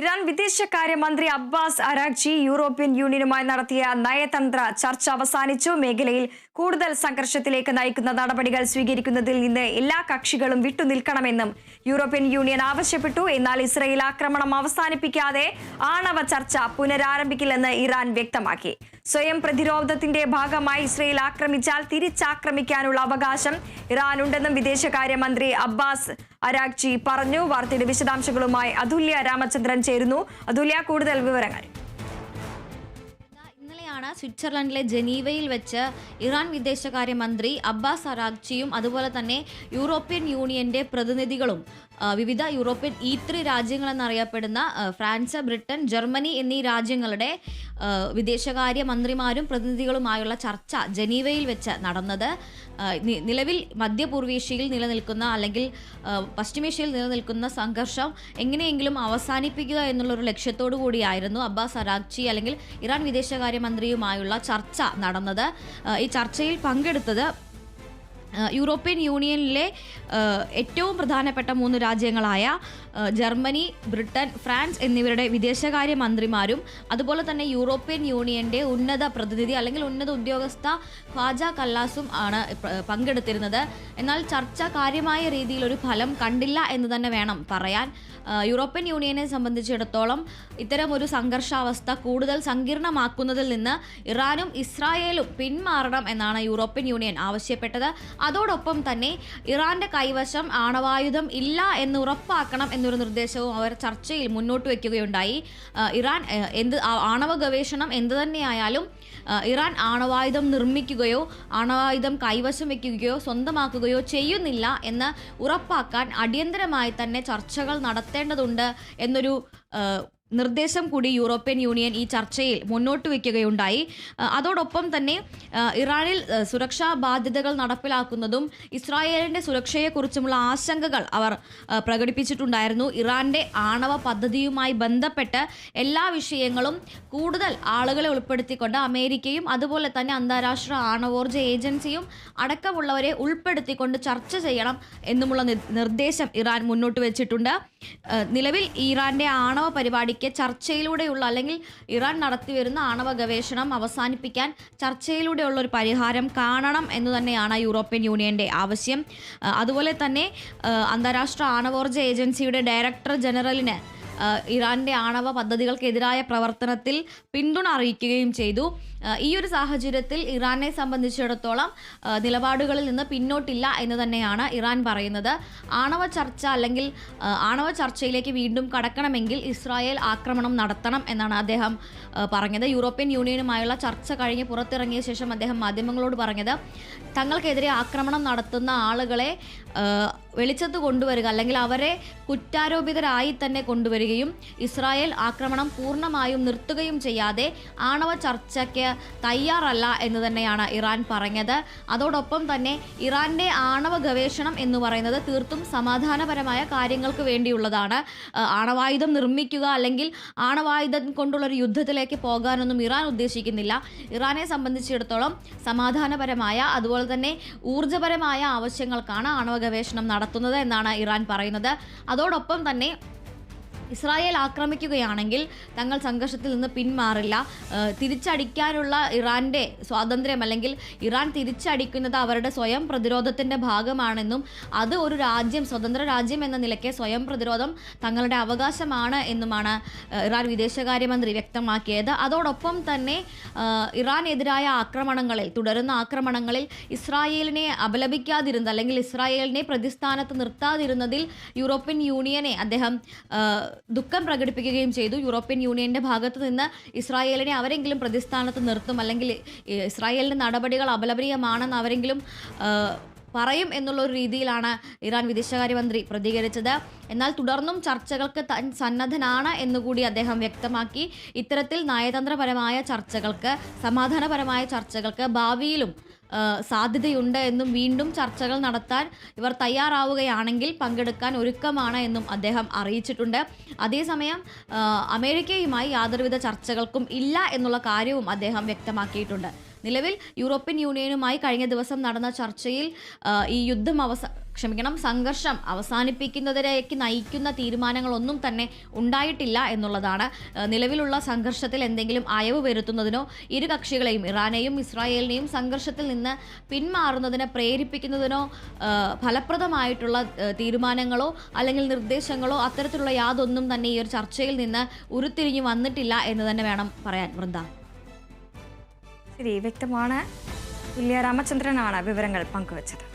Iran വിദേശകാര്യമന്ത്രി Abbas Araghchi European യൂണിയനുമായി നടത്തിയ നയതന്ത്ര ചർച്ച അവസാനിച്ചു. മേഖലയിൽ കൂടുതൽ സംഘർഷത്തിലേക്ക് നയിക്കുന്ന നടപടികൾ സ്വീകരിക്കുന്നതിൽ നിന്ന് എല്ലാ കക്ഷികളും വിട്ടുനിൽക്കണമെന്നും യൂറോപ്യൻ യൂണിയൻ ആവശ്യപ്പെട്ടു. എന്നാൽ ഇസ്രയേൽ ആക്രമണം അവസാനിപ്പിക്കാതെ ആണവ ചർച്ച പുനരാരംഭിക്കില്ലെന്ന് ഇറാൻ വ്യക്തമാക്കി. സ്വയം പ്രതിരോധത്തിന്റെ ഭാഗമായി ഇസ്രയേൽ ആക്രമിച്ചാൽ തിരിച്ചാക്രമിക്കാനുള്ള അവകാശം ഇറാനുണ്ടെന്നും വിദേശകാര്യമന്ത്രി അബ്ബാസ് അരാഗ്ജി പറഞ്ഞു. വാർത്തയുടെ വിശദാംശങ്ങളുമായി അതുല്യ രാമചന്ദ്രൻ ചേരുന്നു. അതുല്യ കൂടുതൽ വിവരങ്ങൾ. സ്വിറ്റ്സർലൻഡിലെ ജനീവയിൽ വെച്ച് ഇറാൻ വിദേശകാര്യമന്ത്രി അബ്ബാസ് അറാഖ്ചിയും അതുപോലെ തന്നെ യൂറോപ്യൻ യൂണിയന്റെ പ്രതിനിധികളും വിവിധ യൂറോപ്യൻ ഈ ത്രീ രാജ്യങ്ങളെന്നറിയപ്പെടുന്ന ഫ്രാൻസ് ബ്രിട്ടൻ ജർമ്മനി എന്നീ രാജ്യങ്ങളുടെ വിദേശകാര്യ മന്ത്രിമാരും പ്രതിനിധികളുമായുള്ള ചർച്ച ജനീവയിൽ വെച്ച് നടന്നത്. നിലവിൽ മധ്യപൂർവേഷ്യയിൽ നിലനിൽക്കുന്ന അല്ലെങ്കിൽ പശ്ചിമേഷ്യയിൽ നിലനിൽക്കുന്ന സംഘർഷം എങ്ങനെയെങ്കിലും അവസാനിപ്പിക്കുക എന്നുള്ളൊരു ലക്ഷ്യത്തോടു കൂടിയായിരുന്നു അബ്ബാസ് അറാഖ്ചി അല്ലെങ്കിൽ ഇറാൻ വിദേശകാര്യമന്ത്രിയുമായുള്ള ചർച്ച നടന്നത്. ഈ ചർച്ചയിൽ പങ്കെടുത്തത് യൂറോപ്യൻ യൂണിയനിലെ ഏറ്റവും പ്രധാനപ്പെട്ട മൂന്ന് രാജ്യങ്ങളായ ജർമ്മനി ബ്രിട്ടൻ ഫ്രാൻസ് എന്നിവരുടെ വിദേശകാര്യ മന്ത്രിമാരും അതുപോലെ തന്നെ യൂറോപ്യൻ യൂണിയന്റെ ഉന്നത പ്രതിനിധി അല്ലെങ്കിൽ ഉന്നത ഉദ്യോഗസ്ഥ ഖ്വാജ കല്ലാസും ആണ് പങ്കെടുത്തിരുന്നത്. എന്നാൽ ചർച്ച കാര്യമായ രീതിയിൽ ഒരു ഫലം കണ്ടില്ല എന്ന് തന്നെ വേണം പറയാൻ. യൂറോപ്യൻ യൂണിയനെ സംബന്ധിച്ചിടത്തോളം ഇത്തരം ഒരു സംഘർഷാവസ്ഥ കൂടുതൽ സങ്കീർണമാക്കുന്നതിൽ നിന്ന് ഇറാനും ഇസ്രായേലും പിന്മാറണം എന്നാണ് യൂറോപ്യൻ യൂണിയൻ ആവശ്യപ്പെട്ടത്. അതോടൊപ്പം തന്നെ ഇറാന്റെ കൈവശം ആണവായുധം ഇല്ല എന്ന് ഉറപ്പാക്കണം എന്നൊരു നിർദ്ദേശവും അവർ ചർച്ചയിൽ മുന്നോട്ട് വയ്ക്കുകയുണ്ടായി. ഇറാൻ എന്ത് ആണവ ഗവേഷണം എന്ത് തന്നെയായാലും ഇറാൻ ആണവായുധം നിർമ്മിക്കുകയോ ആണവായുധം കൈവശം വയ്ക്കുകയോ സ്വന്തമാക്കുകയോ ചെയ്യുന്നില്ല എന്ന് ഉറപ്പാക്കാൻ അടിയന്തരമായി തന്നെ ചർച്ചകൾ നടത്തേണ്ടതുണ്ട് എന്നൊരു നിർദ്ദേശം കൂടി യൂറോപ്യൻ യൂണിയൻ ഈ ചർച്ചയിൽ മുന്നോട്ട് വയ്ക്കുകയുണ്ടായി. അതോടൊപ്പം തന്നെ ഇറാനിൽ സുരക്ഷാ ബാധ്യതകൾ നടപ്പിലാക്കുന്നതും ഇസ്രായേലിന്റെ സുരക്ഷയെക്കുറിച്ചുമുള്ള ആശങ്കകൾ അവർ പ്രകടിപ്പിച്ചിട്ടുണ്ടായിരുന്നു. ഇറാന്റെ ആണവ പദ്ധതിയുമായി ബന്ധപ്പെട്ട് എല്ലാ വിഷയങ്ങളും കൂടുതൽ ആളുകളെ ഉൾപ്പെടുത്തിക്കൊണ്ട് അമേരിക്കയും അതുപോലെ തന്നെ അന്താരാഷ്ട്ര ആണവോർജ ഏജൻസിയും അടക്കമുള്ളവരെ ഉൾപ്പെടുത്തിക്കൊണ്ട് ചർച്ച ചെയ്യണം എന്നുമുള്ള നിർദ്ദേശം ഇറാൻ മുന്നോട്ട് വെച്ചിട്ടുണ്ട്. നിലവിൽ ഇറാന്റെ ആണവ പരിപാടിക്ക് ചർച്ചയിലൂടെയുള്ള അല്ലെങ്കിൽ ഇറാൻ നടത്തിവരുന്ന ആണവ ഗവേഷണം അവസാനിപ്പിക്കാൻ ചർച്ചയിലൂടെയുള്ള ഒരു പരിഹാരം കാണണം എന്ന് തന്നെയാണ് യൂറോപ്യൻ യൂണിയന്റെ ആവശ്യം. അതുപോലെ തന്നെ അന്താരാഷ്ട്ര ആണവോർജ ഏജൻസിയുടെ ഡയറക്ടർ ജനറലിന് ഇറാന്റെ ആണവ പദ്ധതികൾക്കെതിരായ പ്രവർത്തനത്തിൽ പിന്തുണ അറിയിക്കുകയും ചെയ്തു. ഈ ഒരു സാഹചര്യത്തിൽ ഇറാനെ സംബന്ധിച്ചിടത്തോളം നിലപാടുകളിൽ നിന്ന് പിന്നോട്ടില്ല എന്ന് തന്നെയാണ് ഇറാൻ പറയുന്നത്. ആണവ ചർച്ച അല്ലെങ്കിൽ ആണവ ചർച്ചയിലേക്ക് വീണ്ടും കടക്കണമെങ്കിൽ ഇസ്രായേൽ ആക്രമണം നടത്തണം എന്നാണ് അദ്ദേഹം പറഞ്ഞത്. യൂറോപ്യൻ യൂണിയനുമായുള്ള ചർച്ച കഴിഞ്ഞ് പുറത്തിറങ്ങിയ ശേഷം അദ്ദേഹം മാധ്യമങ്ങളോട് പറഞ്ഞത് തങ്ങൾക്കെതിരെ ആക്രമണം നടത്തുന്ന ആളുകളെ വെളിച്ചത്ത് കൊണ്ടുവരിക അല്ലെങ്കിൽ അവരെ കുറ്റാരോപിതരായി തന്നെ കൊണ്ടുവരികയും ഇസ്രായേൽ ആക്രമണം പൂർണമായും നിർത്തുകയും ചെയ്യാതെ ആണവ ചർച്ചയ്ക്ക് തയ്യാറല്ല എന്ന് തന്നെയാണ് ഇറാൻ പറഞ്ഞത്. അതോടൊപ്പം തന്നെ ഇറാന്റെ ആണവ ഗവേഷണം എന്ന് പറയുന്നത് തീർത്തും സമാധാനപരമായ കാര്യങ്ങൾക്ക് വേണ്ടിയുള്ളതാണ്. ആണവായുധം നിർമ്മിക്കുക അല്ലെങ്കിൽ ആണവായുധം കൊണ്ടുള്ള ഒരു യുദ്ധത്തിലേക്ക് പോകാനൊന്നും ഇറാൻ ഉദ്ദേശിക്കുന്നില്ല. ഇറാനെ സംബന്ധിച്ചിടത്തോളം സമാധാനപരമായ അതുപോലെ തന്നെ ഊർജപരമായ ആവശ്യങ്ങൾക്കാണ് ആണവ ഗവേഷണം നടത്തുന്നത് എന്നാണ് ഇറാൻ പറയുന്നത്. അതോടൊപ്പം തന്നെ ഇസ്രായേൽ ആക്രമിക്കുകയാണെങ്കിൽ തങ്ങൾ സംഘർഷത്തിൽ നിന്ന് പിന്മാറില്ല. തിരിച്ചടിക്കാനുള്ള ഇറാന്റെ സ്വാതന്ത്ര്യം അല്ലെങ്കിൽ ഇറാൻ തിരിച്ചടിക്കുന്നത് അവരുടെ സ്വയം പ്രതിരോധത്തിന്റെ ഭാഗമാണെന്നും അത് ഒരു രാജ്യം സ്വതന്ത്ര രാജ്യം എന്ന നിലയ്ക്ക് സ്വയം പ്രതിരോധം തങ്ങളുടെ അവകാശമാണ് എന്നുമാണ് ഇറാൻ വിദേശകാര്യമന്ത്രി വ്യക്തമാക്കിയത്. അതോടൊപ്പം തന്നെ ഇറാനെതിരായ ആക്രമണങ്ങളിൽ തുടരുന്ന ആക്രമണങ്ങളിൽ ഇസ്രായേലിനെ അപലപിക്കാതിരുന്ന അല്ലെങ്കിൽ ഇസ്രായേലിനെ പ്രതിസ്ഥാനത്ത് നിർത്താതിരുന്നതിൽ യൂറോപ്യൻ യൂണിയനെ അദ്ദേഹം ദുഃഖം പ്രകടിപ്പിക്കുകയും ചെയ്തു. യൂറോപ്യൻ യൂണിയന്റെ ഭാഗത്ത് നിന്ന് ഇസ്രായേലിനെ അവരെങ്കിലും പ്രതിസ്ഥാനത്ത് നിർത്തും അല്ലെങ്കിൽ ഇസ്രായേലിന്റെ നടപടികൾ അപലപനീയമാണെന്ന് അവരെങ്കിലും പറയും എന്നുള്ള ഒരു രീതിയിലാണ് ഇറാൻ വിദേശകാര്യമന്ത്രി പ്രതികരിച്ചത്. എന്നാൽ തുടർന്നും ചർച്ചകൾക്ക് താൻ സന്നദ്ധനാണ് എന്നുകൂടി അദ്ദേഹം വ്യക്തമാക്കി. ഇത്തരത്തിൽ നയതന്ത്രപരമായ ചർച്ചകൾക്ക് സമാധാനപരമായ ചർച്ചകൾക്ക് ഭാവിയിലും സാധ്യതയുണ്ട് എന്നും വീണ്ടും ചർച്ചകൾ നടത്താൻ ഇവർ തയ്യാറാവുകയാണെങ്കിൽ പങ്കെടുക്കാൻ ഒരുക്കമാണ് എന്നും അദ്ദേഹം അറിയിച്ചിട്ടുണ്ട്. അതേസമയം അമേരിക്കയുമായി യാതൊരുവിധ ചർച്ചകൾക്കും ഇല്ല എന്നുള്ള കാര്യവും അദ്ദേഹം വ്യക്തമാക്കിയിട്ടുണ്ട്. നിലവിൽ യൂറോപ്യൻ യൂണിയനുമായി കഴിഞ്ഞ ദിവസം നടന്ന ചർച്ചയിൽ ഈ യുദ്ധം അവസ ക്ഷമിക്കണം സംഘർഷം അവസാനിപ്പിക്കുന്നതിലേക്ക് നയിക്കുന്ന തീരുമാനങ്ങളൊന്നും തന്നെ ഉണ്ടായിട്ടില്ല എന്നുള്ളതാണ്. നിലവിലുള്ള സംഘർഷത്തിൽ എന്തെങ്കിലും അയവ് വരുത്തുന്നതിനോ ഇരു കക്ഷികളെയും ഇറാനെയും ഇസ്രായേലിനെയും സംഘർഷത്തിൽ നിന്ന് പിന്മാറുന്നതിന് പ്രേരിപ്പിക്കുന്നതിനോ ഫലപ്രദമായിട്ടുള്ള തീരുമാനങ്ങളോ അല്ലെങ്കിൽ നിർദ്ദേശങ്ങളോ അത്തരത്തിലുള്ള യാതൊന്നും തന്നെ ഈ ഒരു ചർച്ചയിൽ നിന്ന് ഉരുത്തിരിഞ്ഞു വന്നിട്ടില്ല എന്ന് തന്നെ വേണം പറയാൻ വൃന്ദ. ശരി വ്യക്തമാണ് തുല്യ രാമചന്ദ്രനാണ് വിവരങ്ങൾ പങ്കുവച്ചത്